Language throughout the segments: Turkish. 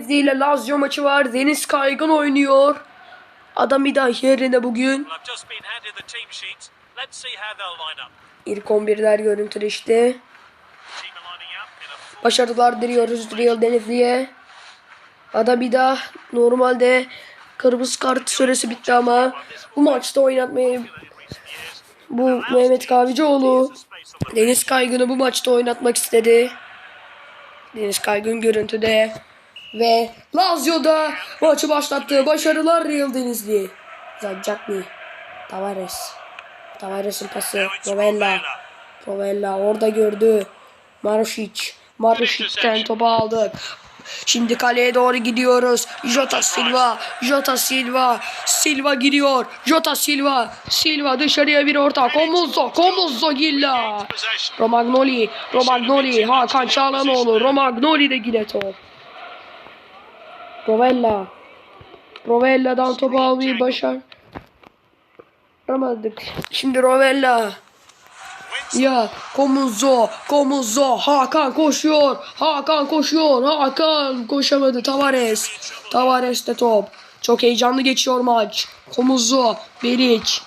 Denizli ile Lazio maçı var. Deniz Kaygın oynuyor. Adam bir daha yerine bugün. İlk 11'ler görüntülü işte. Team are lining up in a full Başarılar diliyoruz Real Denizli'ye. Adam bir daha normalde kırmızı kart süresi bitti ama bu maçta oynatmayı bu Mehmet the Deniz Kaygın'ı bu maçta oynatmak istedi. Deniz Kaygın görüntüde ve Lazio'da maçı başlattı. Başarılar Real Denizli. Zancakli. Tavares. Tavares'in pası. Rovella. Rovella orada gördü. Marušić. Marušić'ten topu aldık. Şimdi kaleye doğru gidiyoruz. Jota Silva. Jota Silva. Silva gidiyor. Jota Silva. Silva dışarıya bir orta. Komuzzo. Komuzzo Gilla. Romagnoli. Romagnoli. Hakan Çağlanoğlu. Romagnoli de yine top. Rovella. Rovella'dan topu almayı başar. Aramadık. Şimdi Rovella. Ya Komuzzo, Komuzzo, Hakan koşuyor, Hakan koşuyor, Hakan koşamadı, Tavares, Tavares de top. Çok heyecanlı geçiyor maç. Komuzzo, Beriç,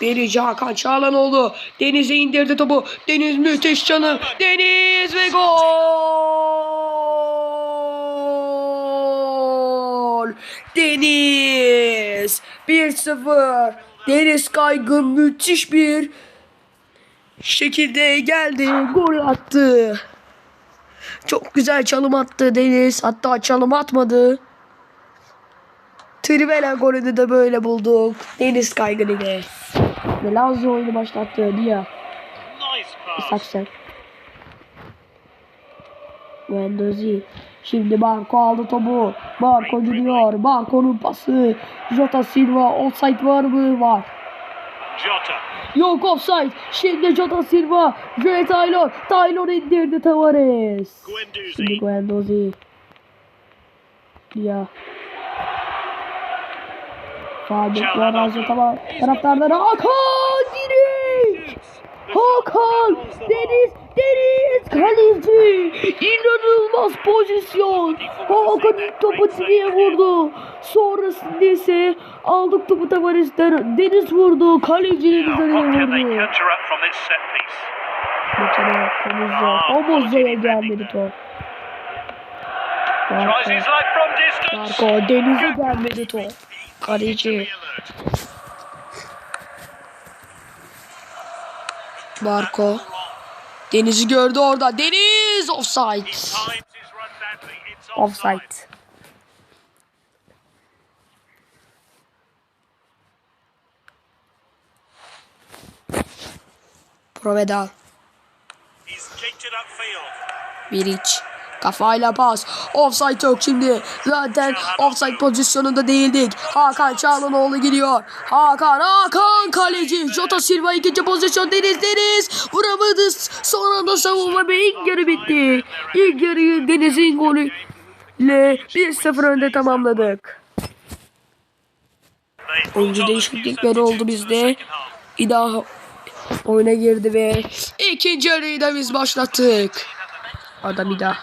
Beriç, Hakan Çağlanoğlu, Deniz'e indirdi topu, Deniz müthiş canı, Deniz ve gol! Deniz 1-0. Deniz Kaygın müthiş bir şekilde geldi. Gol attı. Çok güzel çalım attı Deniz. Hatta çalım atmadı. Trivela golünü de böyle bulduk. Deniz Kaygın ile. Ve Lazio oyunu başlattı. Dia. Saksen. Mendozi. Şimdi Marco aldı topu. Marco gidiyor. Marco'nun pası. Jota Silva. Offside var mı? Var. Jota. Yok offside. Şimdi Jota Silva. Joe Taylor. Taylor indirdi Tavares. Şimdi Guendouzi. Guendouzi. Ya. Fabrik Razio tamam. Taraftarlar Hakan direkt. Hakan Deniz Deniz kaleci inanılmaz pozisyon. Hakan ilk topu direğe vurdu. Sonrasında ise aldık topu Tavares'ten. Deniz vurdu. Kalecinin Now, üzerine vurdu? Mutene Komuzzo Komuzzo'ya gelmedi top. Marco, Deniz'e gelmedi top. Kaleci. Marco Deniz'i gördü orada Deniz offside offside. Provedal. He's Kafayla pas. Offside yok şimdi. Zaten offside pozisyonunda değildik. Hakan Çağlanoğlu gidiyor. Hakan, Hakan kaleci. Jota Silva ikinci pozisyon. Deniz, Deniz. Vuramadı. Son anda savunma ve ilk yarı bitti. İlk yarıyı Deniz'in golüyle 1-0 önde tamamladık. Oyuncu değişiklikleri oldu bizde. İda oyuna girdi ve ikinci yarıyı da biz başlattık. Adam İda.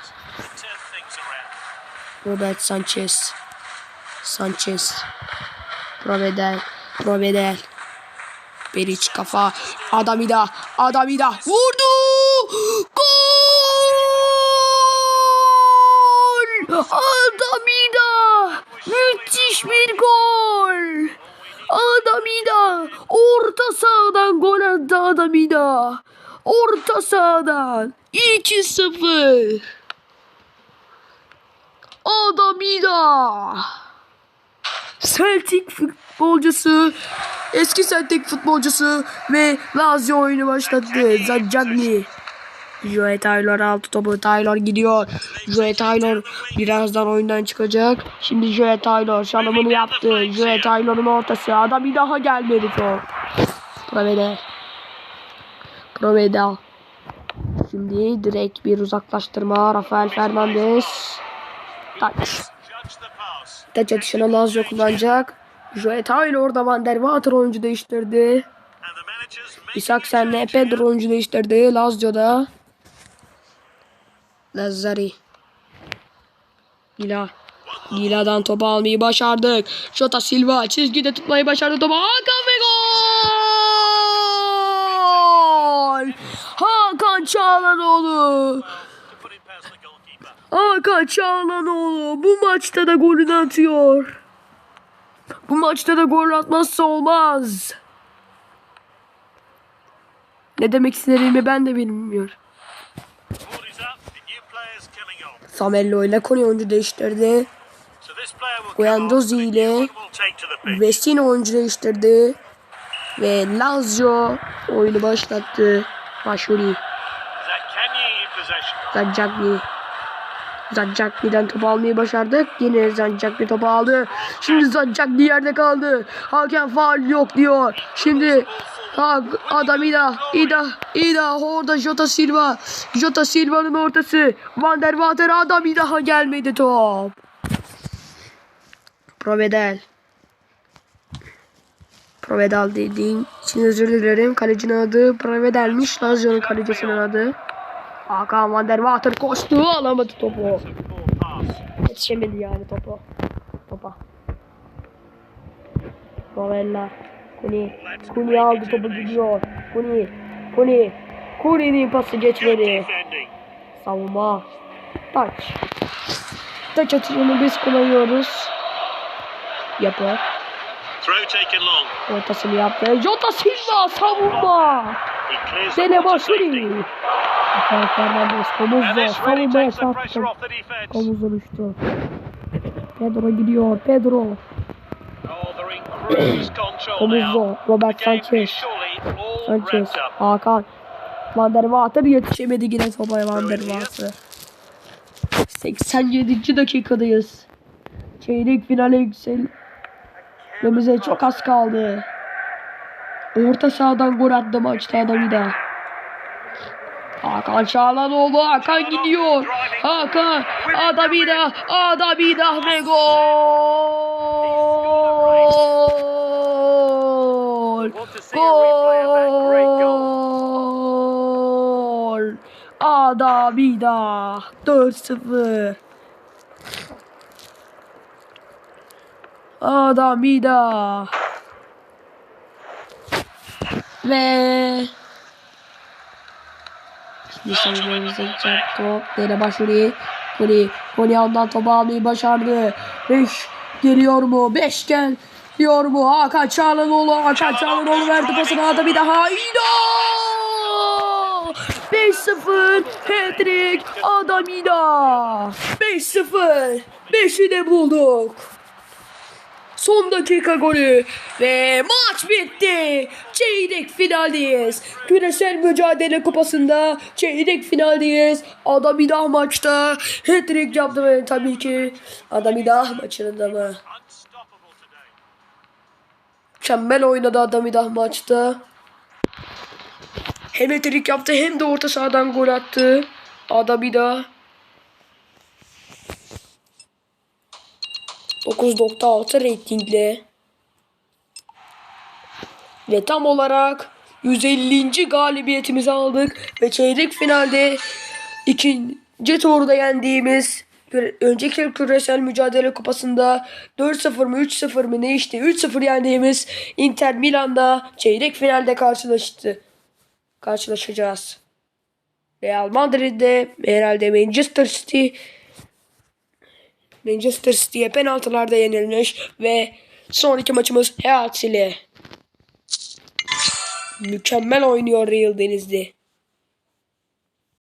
Robert Sanchez. Sanchez. Provedel. Provedel. Beriç kafa. Adamida. Adamida. Vurdu. Gol! Adamida. Müthiş bir gol. Adamida. Orta sahadan gol attı Adamida. Orta sahadan. 2-0. Adamida. Celtic futbolcusu, eski Celtic futbolcusu ve Lazio oyunu başlattı. Zancagni. Joe Taylor altı topu. Taylor gidiyor. Joe Taylor birazdan oyundan çıkacak. Şimdi Joe Taylor çalımını yaptı. Joe Taylor'ın ortası. Adam bir daha gelmedi top. Provedel. Provedel. Şimdi direkt bir uzaklaştırma. Rafael Fernandez. Pass. Taç atışını Lazio kullanacak. Joe Taylor da Van der Water oyuncu değiştirdi. İshak senle Pedro oyuncu değiştirdi Lazio'da. Lazzari. Gila. Gila'dan topu almayı başardık. Jota Silva çizgide tutmayı başardı topu. Hakan ve gol! Hakan Çağlanoğlu. Hakan Çağlanoğlu bu maçta da golünü atıyor. Bu maçta da gol atmazsa olmaz. Ne demek istediğimi ben de bilmiyorum. Samello ile Konya oyuncu değiştirdi. The ile. Vecino oyuncu değiştirdi. Ve Lazio oyunu başlattı. Başvuru. Zaccagni Zancagli'den topu almayı başardık. Yine Zancagli topu aldı. Şimdi Zancagli yerde kaldı. Hakem faal yok diyor. Şimdi ha, adam İda. İda. İda. Orada Jota Silva. Jota Silva'nın ortası. Van der Water adam İdaha gelmedi top. Provedel. Provedel dediğin için özür dilerim. Kalecinin adı Provedel'miş. Lazio'nun kalecisinin adı. Hakan Van der Water koştu alamadı topu. Yetişemedi yani topu. Topa. Rovella. Kuni. Kuni aldı topu gidiyor. Kuni. Kuni. Kuni'nin pası geçmedi. Savunma. Taç. Taç atışını biz kullanıyoruz. Yapı. Ortasını yaptı. Jota Silva savunma. Dele. Rafael Fernandes really savunmaya çarptı. Omuzdan uçtu. Pedro gidiyor. Pedro. Oh, now. Robert Sanchez. Sanchez. Hakan. Van der Water yetişemedi yine topaya Van der Water. 87. dakikadayız. Çeyrek finale yükselmemize çok az kaldı. Orta sahadan gol attı maçta adam bir daha. Hakan Çağlanoğlu Hakan gidiyor. Hakan Adamida Adamida ve gol. Want to see a replay of that great goal. Gol. Adamida 4-0. Adamida. Ve Şimdi savunmamıza gidecek top. Dere başvuru. Koli. Koli ondan topu almayı başardı. 5 geliyor mu? 5 geliyor mu? Hakan Çağlanoğlu. Hakan Çağlanoğlu verdi pasını. Ada bir daha. İdo! 5-0. Hat-trick. Adamida. 5-0. 5'i de bulduk. Son dakika golü ve maç bitti. Çeyrek finaldeyiz. Küresel Mücadele Kupası'nda çeyrek finaldeyiz. Adamidah maçta hat-trick yaptı ve tabii ki Adamidah maçında mı? Mükemmel oynadı Adamidah maçta. Hem hat-trick yaptı hem de orta sahadan gol attı. Adamidah. 9.6 reytingle ve tam olarak 150. galibiyetimizi aldık ve çeyrek finalde ikinci turda yendiğimiz önceki küresel mücadele kupasında 4-0 mı 3-0 mı ne işte 3-0 yendiğimiz Inter Milan'da çeyrek finalde karşılaştı. Karşılaşacağız. Real Madrid'de herhalde Manchester City Manchester City'ye penaltılarda yenilmiş ve sonraki maçımız Hearts ile. Mükemmel oynuyor Real Denizli.